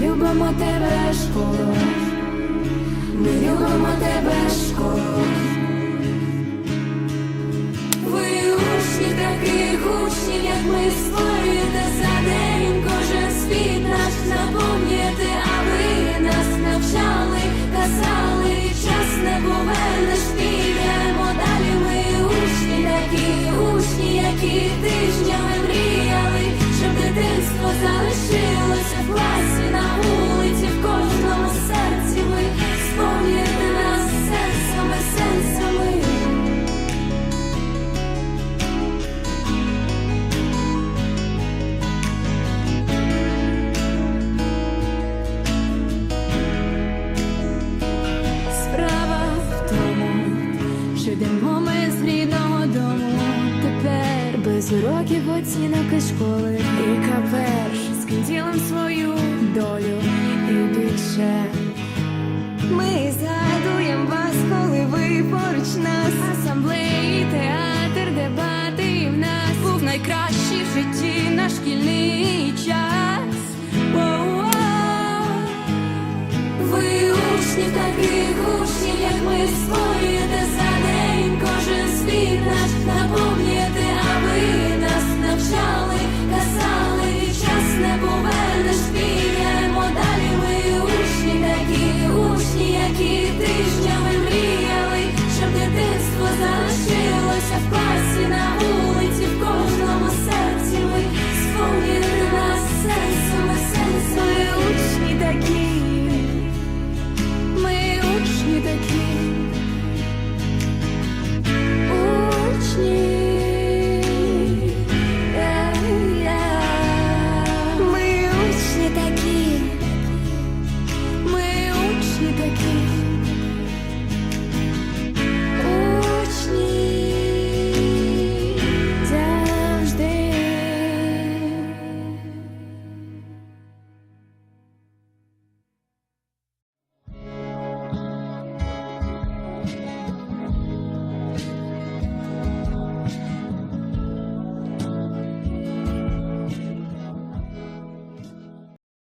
Любимо тебе, школа. Ми любимо тебе, школа. Ви учні таких учні, як ми створюєте Без уроків оцінок і школи. І каперш з ким свою долю і більше. Ми згадуємо вас, коли ви поруч нас. Асамблеї, театр, дебати в нас був найкращий в житті наш шкільний час. Воу-воу. Ви учні таких учнів, як ми свої залишилося в класі на вулиці в кого.